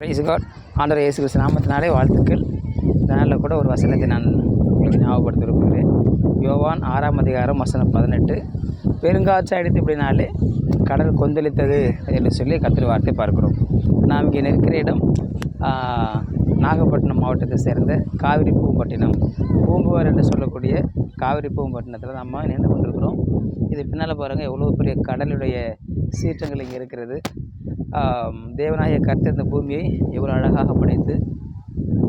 Price God இயேசு கிறிஸ்து நாமத்தினாலே வாழ்த்துக்கள். இந்த நாளில் கூட ஒரு வசனத்தை நான் உங்களுக்கு ஞாபகப்படுத்த விரும்புகிறேன் யோவான் ஆறாம் அதிகாரம் வசனம் பதினெட்டு. பெருங்காற்று அடித்து இப்படினாலே கடல் கொந்தளித்தது என்று சொல்லி கத்திரி வார்த்தை பார்க்கிறோம். நாம் இங்கே நிற்கிற இடம் நாகப்பட்டினம் மாவட்டத்தை சேர்ந்த காவிரி பூம்பட்டினம். பூம்புவார் என்று சொல்லக்கூடிய காவிரி பூம்பட்டினத்தில் நம்ம நின்று கொண்டிருக்கிறோம். இது பின்னால் பாருங்கள் எவ்வளோ பெரிய கடலுடைய சீற்றங்கள் இங்கே இருக்கிறது. தேவனாகிய கர்த்தர் இந்த பூமியை எவ்வளோ அழகாக படைத்து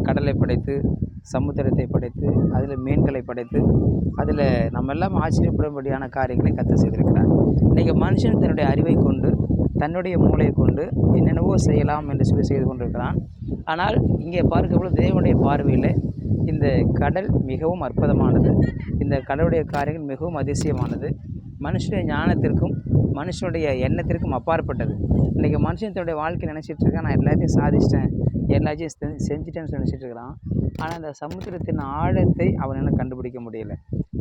கடலை படைத்து சமுத்திரத்தை படைத்து அதில் மீன்களை படைத்து அதில் நம்ம எல்லாம் ஆச்சரியப்படும்படியான காரியங்களை கத்த செய்திருக்கிறார். இன்றைக்கி மனுஷன் தன்னுடைய அறிவை கொண்டு தன்னுடைய மூளையை கொண்டு என்னென்னவோ செய்யலாம் என்று சொல்லி செய்து கொண்டிருக்கிறான். ஆனால் இங்கே பார்க்கும்போது தேவனுடைய பார்வையில் இந்த கடல் மிகவும் அற்புதமானது. இந்த கடலுடைய காரியங்கள் மிகவும் அதிசயமானது. மனுஷனுடைய ஞானத்திற்கும் மனுஷனுடைய எண்ணத்திற்கும் அப்பாற்பட்டது. இன்றைக்கி மனுஷன் தன்னுடைய வாழ்க்கை நினச்சிட்டு இருக்கான். நான் எல்லாத்தையும் சாதிச்சிட்டேன். எல்லாத்தையும் செஞ்சிட்டேன்னு நினச்சிட்டு இருக்கிறான் ஆனால் அந்த சமுத்திரத்தின் ஆழத்தை அவன் கண்டுபிடிக்க முடியல.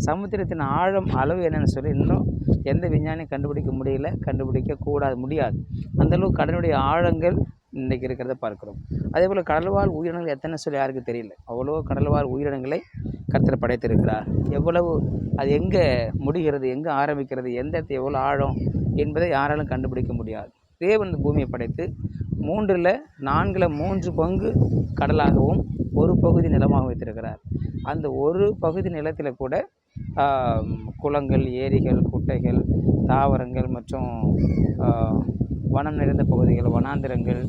சமுத்திரத்தின் ஆழம் அளவு என்னென்னு சொல்லி இன்னும் எந்த விஞ்ஞானியும் கண்டுபிடிக்க முடியல கண்டுபிடிக்க கூடாது முடியாது. அந்தளவு கடனுடைய ஆழங்கள் இன்றைக்கி இருக்கிறத பார்க்குறோம். அதே போல் கடல்வாழ் உயிரினங்கள் எத்தனை சொல்லி யாருக்கு தெரியல. அவ்வளோ கடல்வாழ் உயிரினங்களை கர்த்தர் படைத்திருக்கிறார். எவ்வளவு அது எங்கே முடிகிறது எங்கே ஆரம்பிக்கிறது எந்த இடத்துல எவ்வளோ ஆழம் என்பதை யாராலும் கண்டுபிடிக்க முடியாது. தேவன் இந்த பூமியை படைத்து மூன்றில் நான்கில் மூன்று பங்கு கடலாகவும் ஒரு பகுதி நிலமாக வைத்திருக்கிறார். அந்த ஒரு பகுதி நிலத்தில் கூட குளங்கள் ஏரிகள் குட்டைகள் தாவரங்கள் மற்றும் வனம் நிறைந்த பகுதிகள் வனாந்திரங்கள்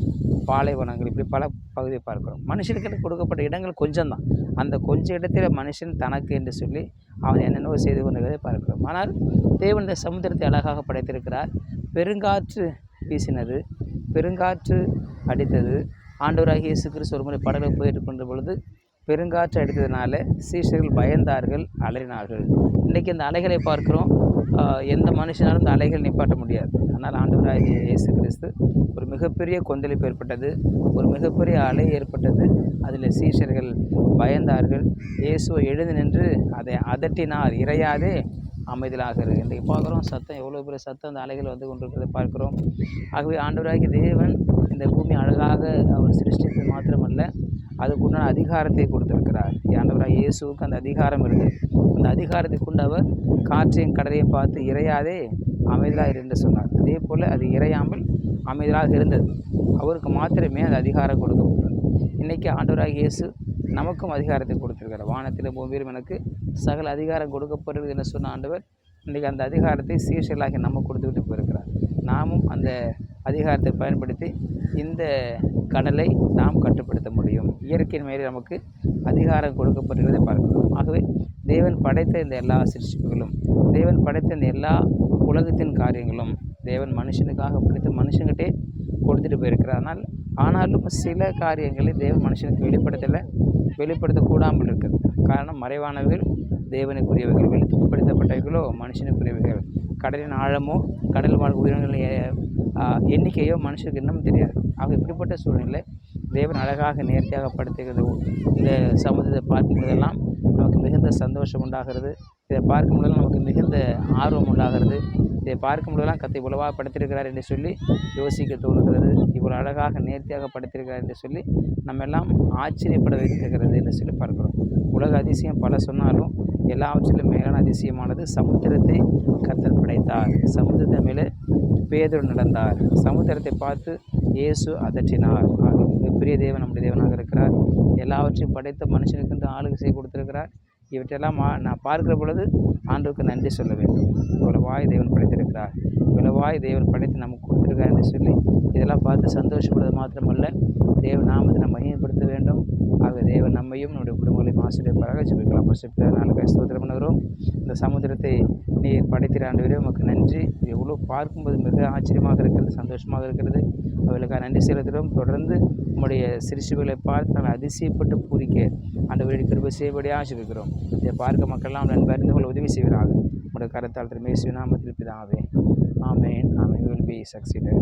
பாலைவனங்கள் இப்படி பல பகுதியை பார்க்கிறோம். மனுஷனுக்கு கொடுக்கப்பட்ட இடங்கள் கொஞ்சம்தான். அந்த கொஞ்சம் இடத்துல மனுஷன் தனக்கு என்று சொல்லி அவன் என்னென்னவோ செய்து கொண்டிருக்கிறதை பார்க்கிறோம். ஆனால் தேவன் இந்த சமுத்திரத்தை அழகாக படைத்திருக்கிறார். பெருங்காற்று வீசினது பெருங்காற்று அடித்தது. ஆண்டவராகிய இயேசு கிறிஸ்து ஒரு முறை படகுல போயிட்டு கொண்ட பொழுது பெருங்காற்று அடித்ததுனால சீஷர்கள் பயந்தார்கள் அலறினார்கள். இன்றைக்கி இந்த அலைகளை பார்க்கிறோம். எந்த மனுஷனாலும் இந்த அலைகள் நிப்பாட்ட முடியாது. ஆனால் ஆண்டவராக இயேசு கிறிஸ்து ஒரு மிகப்பெரிய கொந்தளிப்பு ஏற்பட்டது ஒரு மிகப்பெரிய அலை ஏற்பட்டது. அதில் சீஷர்கள் பயந்தார்கள். இயேசுவை எழுந்து நின்று அதை அதட்டினார் இறையாதே அமைதலாக இருக்கு இன்றைக்கு பார்க்குறோம் சத்தம் எவ்வளோ பெரிய சத்தம் அந்த அலைகள் வந்து கொண்டிருக்கிறத பார்க்கிறோம். ஆகவே ஆண்டவராகிய தேவன் இந்த பூமி அழகாக அவர் சிருஷ்டித்து மாத்திரமல்ல அதுக்குண்டான அதிகாரத்தை கொடுத்திருக்கிறார் ஆண்டவராக இயேசுவுக்கு அந்த அதிகாரம் இருக்குது அந்த அதிகாரத்தை கொண்டு அவர் காற்றையும் கடலையும் பார்த்து இறையாதே அமைதலாக இருந்து சொன்னார். அதே போல் அது இறையாமல் அமைதலாக இருந்தது. அவருக்கு மாத்திரமே அந்த அதிகாரம் கொடுக்கப்பட்டது. இன்றைக்கி ஆண்டவராக இயேசு நமக்கும் அதிகாரத்தை கொடுத்துருக்கிறார் வானத்தில் பூமியிலும் எனக்கு சகல அதிகாரம் கொடுக்கப்படுகிறது என்று சொன்ன ஆண்டவர் இன்றைக்கி அந்த அதிகாரத்தை சீஷர்களாகி நம்ம கொடுத்துக்கிட்டு போயிருக்கிறார். நாமும் அந்த அதிகாரத்தை பயன்படுத்தி இந்த கடலை நாம் கட்டுப்படுத்த முடியும். இயற்கையின் மேலே நமக்கு அதிகாரம் கொடுக்கப்பட்டிருக்கிறதை பார்க்கிறோம். ஆகவே தேவன் படைத்த இந்த எல்லா சிருஷ்டிப்புகளும் தேவன் படைத்த இந்த எல்லா உலகத்தின் காரியங்களும் தேவன் மனுஷனுக்காக படைத்த மனுஷங்கிட்டே கொடுத்துட்டு போயிருக்கிறார். ஆனால் ஆனாலும் சில காரியங்களை தேவன் மனுஷனுக்கு வெளிப்படுத்தலை வெளிப்படுத்தக்கூடாமல் இருக்குது காரணம் மறைவானவர்கள் தேவனுக்குரியவைகள் வெளிப்படுத்தப்பட்டவைகளோ மனுஷனுக்குரியவைகள். கடலின் ஆழமோ கடல் வாழ் உயிரினங்களின் எண்ணிக்கையோ மனுஷனுக்கு இன்னும் தெரியாது. ஆக இப்படிப்பட்ட சூழ்நிலை தேவன் அழகாக நேர்த்தியாக படுத்துகிறது. இந்த சமுதிரத்தை பார்க்கும்போதெல்லாம் நமக்கு மிகுந்த சந்தோஷம் உண்டாகிறது. இதை பார்க்கும்போதெல்லாம் நமக்கு மிகுந்த ஆர்வம் உண்டாகிறது. இதை பார்க்கும்போதெல்லாம் கத்தை இவ்வளவாக படுத்திருக்கிறார் என்று சொல்லி யோசிக்க தோணுகிறது இவ்வளோ அழகாக நேர்த்தியாக படுத்திருக்கிறார் என்று சொல்லி நம்ம எல்லாம் ஆச்சரியப்பட வைத்திருக்கிறது என்று சொல்லி பார்க்கிறோம். உலக அதிசயம் பல சொன்னாலும் எல்லாவற்றிலும் மேலான அதிசயமானது சமுத்திரத்தை கத்தல் படைத்தார். சமுத்திரத்தை மேலே பேதர் நடந்தார். சமுத்திரத்தை பார்த்து இயேசு அதற்றினார். ஆக மிகப்பெரிய தேவன் நம்முடைய தேவனாக இருக்கிறார். எல்லாவற்றையும் படைத்த மனுஷனுக்கு என்று ஆளுகை செய்ய கொடுத்திருக்கிறார். இவற்றெல்லாம் மா- நான் பார்க்கிற பொழுது ஆண்டவருக்கு நன்றி சொல்ல வேண்டும். இவ்வளவாய் தேவன் படைத்திருக்கிறார். இவ்வளவாய் தேவன் படைத்து நமக்கு கொடுத்திருக்கிறார் என்று சொல்லி இதெல்லாம் பார்த்து சந்தோஷப்படுவது மாத்திரமல்ல. தேவ நாமத்தை நம்ம மகிமைப்படுத்த வேண்டும் நம்மையும் நம்முடைய குடும்பங்களையும் ஆசிரியப்பாராக ஜெபிக்கலாம் பரிசுத்த நாளுக்கு ஸ்தோத்திரம் பண்ணுகிறோம். இந்த சமுத்திரத்தை நீர் படைத்திர ஆண்டு உமக்கு நன்றி. எவ்வளோ பார்க்கும்போது மிக ஆச்சரியமாக இருக்கிறது சந்தோஷமாக இருக்கிறது. அவர்களுக்காக நன்றி செலுத்துகிறோம். தொடர்ந்து நம்முடைய சிறுசுகளை பார்த்து நாங்கள் அதிசயப்பட்டு பூரிக்க ஆண்டவருடைய கிருபை செய்யபடியாக ஆசிரிக்கிறோம் இதை பார்க்க மக்கள்லாம் நண்பர் அறிந்து கொள்ள உதவி செய்கிறார்கள் உங்களுடைய கரத்தால் திரும்ப நாமத்தில் பிதாவே. ஆமேன். ஆமேன். Will be succeeded